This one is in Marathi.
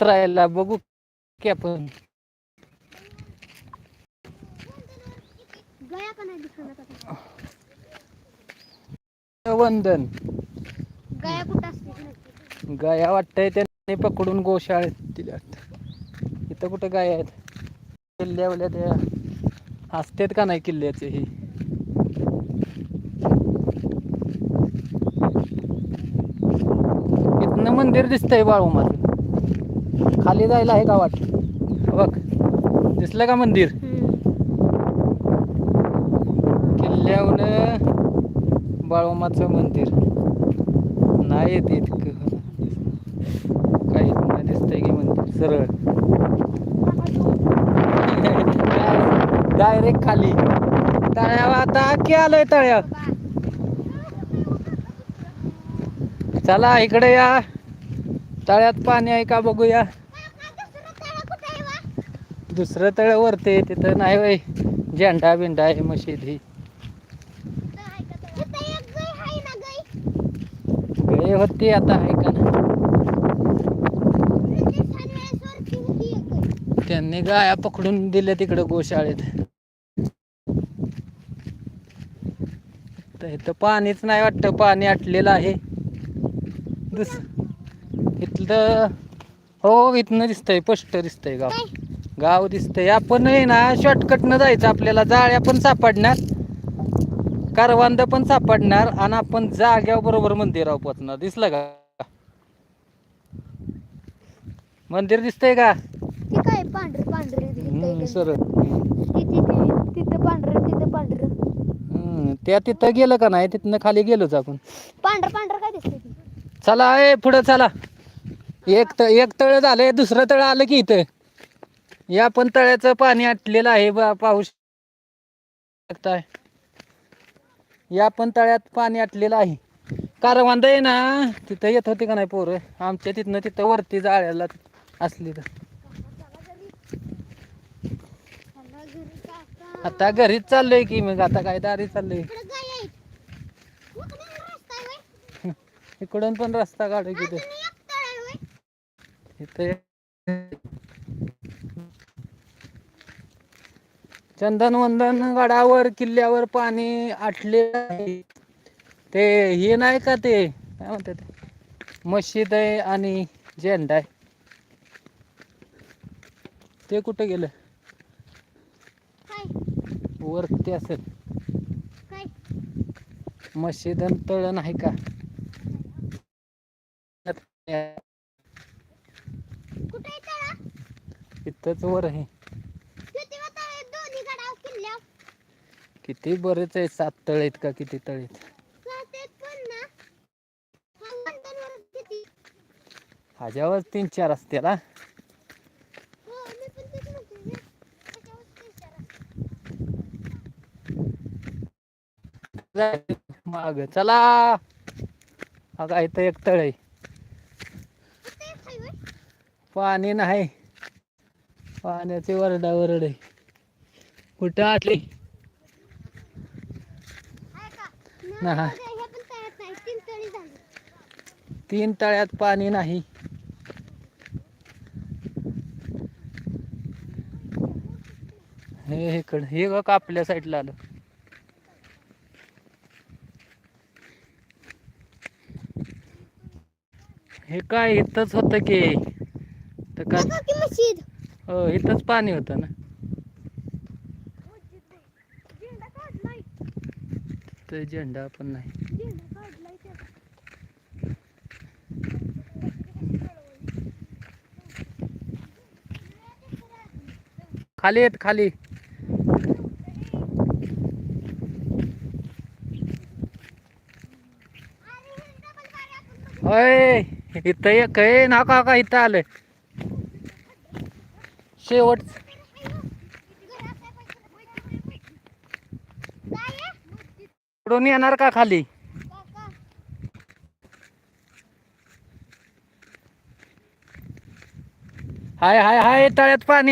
उतरायला बघू की आपण वंदन गया कुठं असते गाया वाटतंय त्यांनी पकडून गोशाळेत दिल्या इथं कुठं गाय आहेत? किल्ल्यावल्या त्या असतात का नाही किल्ल्याचे ही? इथनं मंदिर दिसतंय बाळूमाचं. खाली जायला आहे गावात. वाट बघ दिसलं का मंदिर? किल्ल्याहून बाळोमाचं मंदिर. नाही येते इतकं. काही दिसतंय की मंदिर सरळ. डायरेक्ट खाली. तळ्यावर आता की आलोय तळ्या चला इकडे या. तळ्यात पाणी आहे का बघूया. दुसरं तळ वरते तिथं नाही वय झेंडा बिंडा आहे मशीद. ही गळे होती आता आहे का ना त्यांनी गाया पकडून दिल्या तिकडं गोशाळेत. तर इथं पाणीच नाही वाटतं पाणी आटलेलं आहे. दुस इथलं हो इथनं दिसतंय स्पष्ट दिसतंय गाव. गाव दिसतंय. आपण आहे ना शॉर्टकटनं जायचं आपल्याला. जाळ्या पण सापडणार कारवांद पण सापडणार आणि आपण जाग्यावर बरोबर मंदिरावर पोचणार दिसलं का? मंदिर दिसतंय का? ती काय पांढरं पांढरं हम्म, दिसतंय सरळ. तिथे तिथं पांढरं तिथं पांढरं. हम्म, त्या तिथं गेलं का नाही? तिथनं खाली गेलोच आपण. पांढरं पांढरं काय दिसतंय ती चला ए पुढं चला. एक त एक तळ झालंय दुसरं तळ आलं की इथं. या पण तळ्याचं पाणी आटलेलं आहे बा पाहू शकताय. या पण तळ्यात पाणी आटलेलं आहे. कारवांद आहे ना तिथं येत होते का नाही पोरं? आमच्या तिथनं तिथं वरती जाळ्याला असली तर. आता घरीच चाललोय की मग आता काय दारी चाललोय. इकडून पण रस्ता काढू की अजून एक तळ आहे होय. इथे चंदन वंदन गडावर किल्ल्यावर पाणी आटले आहे. ते हे नाही का ते? काय म्हणतात ते? मशीद आहे आणि झेंडा आहे. ते कुठं गेलं? वरती असेल. मशीद आणि तळ नाही का कुठे आहे तळ इथंच वर आहे. किती बरेच आहे सात तळ आहेत का किती तळ आहेत? हा ह्याच्यावर तीन चार हा हो म्हणते ना. जरा. माग चला. अगा इथं एक तळ आहे? पाणी नाही. पाण्याचे वरडा वरड आहे कुठं आटली नाही. तीन तळ्यात पाणी नाही. हे इकडं हे ग आपल्या साईडला आलं. हे काय इथंच होतं की? तर काय? की मशीद. हो इथंच पाणी होतं ना. झेंडा झेंडा पण नाही. खाली येत खाली. होय इथं एक आहे का का इथं आलं शेवट. इकडून येणार का खाली? हाय हाय हाय तळ्यात पाणी.